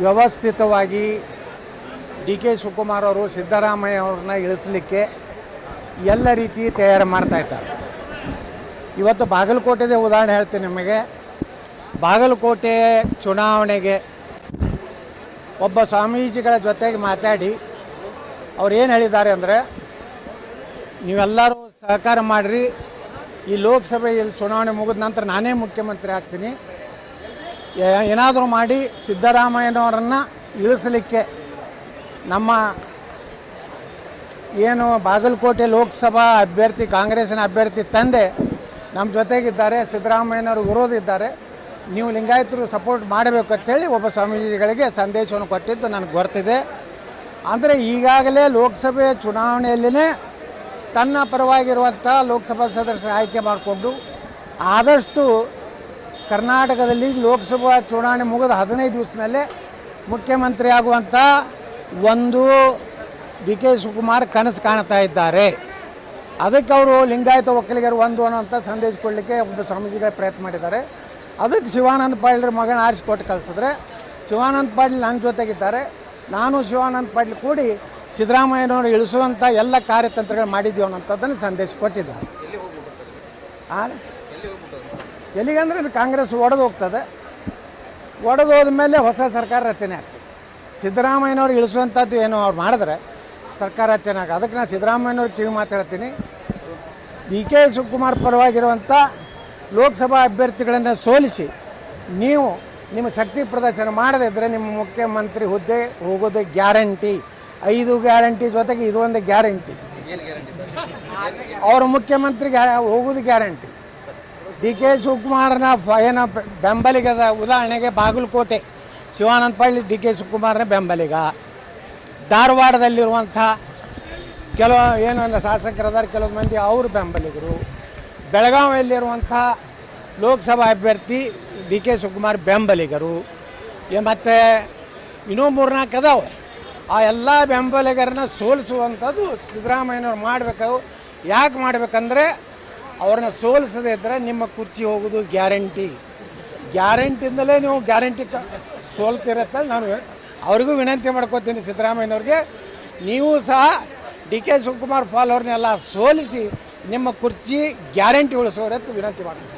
ವ್ಯವಸ್ಥಿತವಾಗಿ D K Shivakumar ಅವರು ಸಿದ್ದರಾಮಯ್ಯ ಅವ್ರನ್ನ ಇಳಿಸಲಿಕ್ಕೆ ಎಲ್ಲ ರೀತಿ ತಯಾರು ಮಾಡ್ತಾ ಇದ್ದಾರೆ. ಇವತ್ತು ಬಾಗಲಕೋಟೆದೇ ಉದಾಹರಣೆ ಹೇಳ್ತೀನಿ ನಿಮಗೆ. ಬಾಗಲಕೋಟೆ ಚುನಾವಣೆಗೆ ಒಬ್ಬ ಸ್ವಾಮೀಜಿಗಳ ಜೊತೆಗೆ ಮಾತಾಡಿ ಅವ್ರು ಏನು ಹೇಳಿದ್ದಾರೆ ಅಂದರೆ, ನೀವೆಲ್ಲರೂ ಸಹಕಾರ ಮಾಡಿರಿ, ಈ ಲೋಕಸಭೆಯಲ್ಲಿ ಚುನಾವಣೆ ಮುಗಿದ ನಂತರ ನಾನೇ ಮುಖ್ಯಮಂತ್ರಿ ಆಗ್ತೀನಿ. ಏನಾದರೂ ಮಾಡಿ ಸಿದ್ದರಾಮಯ್ಯನವರನ್ನು ಇಳಿಸಲಿಕ್ಕೆ ನಮ್ಮ ಏನು ಬಾಗಲಕೋಟೆ ಲೋಕಸಭಾ ಅಭ್ಯರ್ಥಿ, ಕಾಂಗ್ರೆಸ್ಸಿನ ಅಭ್ಯರ್ಥಿ ತಂದೆ ನಮ್ಮ ಜೊತೆಗಿದ್ದಾರೆ, ಸಿದ್ದರಾಮಯ್ಯನವರು ವಿರೋಧ ನೀವು ಲಿಂಗಾಯತರು ಸಪೋರ್ಟ್ ಮಾಡಬೇಕು ಅಂತೇಳಿ ಒಬ್ಬ ಸ್ವಾಮೀಜಿಗಳಿಗೆ ಸಂದೇಶವನ್ನು ಕೊಟ್ಟಿದ್ದು ನನಗೆ ಗೊತ್ತಿದೆ. ಅಂದರೆ ಈಗಾಗಲೇ ಲೋಕಸಭೆ ಚುನಾವಣೆಯಲ್ಲಿನೇ ತನ್ನ ಪರವಾಗಿರುವಂಥ ಲೋಕಸಭಾ ಸದಸ್ಯರ ಆಯ್ಕೆ ಮಾಡಿಕೊಂಡು ಆದಷ್ಟು ಕರ್ನಾಟಕದಲ್ಲಿ ಲೋಕಸಭಾ ಚುನಾವಣೆ ಮುಗಿದ ಹದಿನೈದು ದಿವಸದಲ್ಲೇ ಮುಖ್ಯಮಂತ್ರಿ ಆಗುವಂಥ ಒಂದು ಡಿ ಕೆ ಶಿವಕುಮಾರ್ ಕನಸು ಕಾಣ್ತಾ ಇದ್ದಾರೆ. ಅದಕ್ಕೆ ಅವರು ಲಿಂಗಾಯತ ಒಕ್ಕಲಿಗರು ಒಂದು ಅನ್ನೋಂಥ ಸಂದೇಶ ಕೊಡಲಿಕ್ಕೆ ಒಬ್ಬ ಸ್ವಾಮೀಜಿಗಳ ಪ್ರಯತ್ನ ಮಾಡಿದ್ದಾರೆ. ಅದಕ್ಕೆ ಶಿವಾನಂದ ಪಾಟೀಲ್ರ ಮಗನ ಆರಿಸಿ ಕೊಟ್ಟು ಕಳಿಸಿದ್ರೆ ಶಿವಾನಂದ ಪಾಟೀಲ್ ನನ್ನ ಜೊತೆಗಿದ್ದಾರೆ. ನಾನು ಶಿವಾನಂದ ಪಾಟೀಲ್ ಕೂಡಿ ಸಿದ್ದರಾಮಯ್ಯನವರು ಇಳಿಸುವಂಥ ಎಲ್ಲ ಕಾರ್ಯತಂತ್ರಗಳು ಮಾಡಿದ್ದೀವಿ ಅನ್ನೋಂಥದ್ದನ್ನು ಸಂದೇಶ ಕೊಟ್ಟಿದ್ದಾರೆ? ಎಲ್ಲಿಗಂದ್ರೆ ಇದು ಕಾಂಗ್ರೆಸ್ ಒಡೆದು ಹೋಗ್ತದೆ. ಒಡೆದು ಹೋದ್ಮೇಲೆ ಹೊಸ ಸರ್ಕಾರ ರಚನೆ ಆಗ್ತದೆ. ಸಿದ್ದರಾಮಯ್ಯನವ್ರು ಇಳಿಸುವಂಥದ್ದು ಏನು ಅವ್ರು ಮಾಡಿದ್ರೆ ಸರ್ಕಾರ ರಚನೆ ಆಗ ಅದಕ್ಕೆ ನಾನು ಸಿದ್ದರಾಮಯ್ಯನವ್ರು ಕಿವಿ ಮಾತಾಡ್ತೀನಿ ಡಿ ಕೆ ಶಿವಕುಮಾರ್ ಪರವಾಗಿರುವಂಥ ಲೋಕಸಭಾ ಅಭ್ಯರ್ಥಿಗಳನ್ನು ಸೋಲಿಸಿ ನೀವು ನಿಮ್ಮ ಶಕ್ತಿ ಪ್ರದರ್ಶನ ಮಾಡದೇ ಇದ್ದರೆ ನಿಮ್ಮ ಮುಖ್ಯಮಂತ್ರಿ ಹುದ್ದೆ ಹೋಗೋದು ಗ್ಯಾರಂಟಿ. ಐದು ಗ್ಯಾರಂಟಿ ಜೊತೆಗೆ ಇದೊಂದು ಗ್ಯಾರಂಟಿ. ಅವರು ಮುಖ್ಯಮಂತ್ರಿ ಹೋಗೋದು ಗ್ಯಾರಂಟಿ. ಡಿ ಕೆ ಶಿವಕುಮಾರನ ಏನ ಬೆಂಬಲಿಗದ ಉದಾಹರಣೆಗೆ ಬಾಗಲಕೋಟೆ. ಶಿವಾನಂದ ಪಳ್ಳಿ ಡಿ ಕೆ ಶಿವಕುಮಾರನ ಬೆಂಬಲಿಗ. ಧಾರವಾಡದಲ್ಲಿರುವಂಥ ಕೆಲವು, ಏನು ಶಾಸಕರದಾರ ಕೆಲವು ಮಂದಿ ಅವರು ಬೆಂಬಲಿಗರು. ಬೆಳಗಾವಿಯಲ್ಲಿರುವಂಥ ಲೋಕಸಭಾ ಅಭ್ಯರ್ಥಿ ಡಿ ಕೆ ಶಿವಕುಮಾರ್ ಬೆಂಬಲಿಗರು. ಮತ್ತು ಇನ್ನೂ ಮೂರ್ನಾಲ್ಕು ಅದಾವೆ. ಆ ಎಲ್ಲ ಬೆಂಬಲಿಗರನ್ನ ಸೋಲಿಸುವಂಥದ್ದು ಸಿದ್ದರಾಮಯ್ಯನವ್ರು ಮಾಡಬೇಕು. ಯಾಕೆ ಮಾಡಬೇಕಂದ್ರೆ ಅವ್ರನ್ನ ಸೋಲಿಸದೇ ಇದ್ದರೆ ನಿಮ್ಮ ಕುರ್ಚಿ ಹೋಗೋದು ಗ್ಯಾರಂಟಿ. ಗ್ಯಾರಂಟಿಯಿಂದಲೇ ನೀವು ಗ್ಯಾರಂಟಿ ಕ, ಸೋಲ್ತಿರತ್ತೆ ನಾನು ಅವ್ರಿಗೂ ವಿನಂತಿ ಮಾಡ್ಕೋತೀನಿ ಸಿದ್ದರಾಮಯ್ಯನವ್ರಿಗೆ. ನೀವು ಸಹ ಡಿ ಕೆ ಶಿವಕುಮಾರ್ ಫಾಲೋರ್ನೆಲ್ಲ ಸೋಲಿಸಿ ನಿಮ್ಮ ಕುರ್ಚಿ ಗ್ಯಾರಂಟಿ ಉಳಿಸೋರತ್ತು ವಿನಂತಿ ಮಾಡ್ತೀನಿ.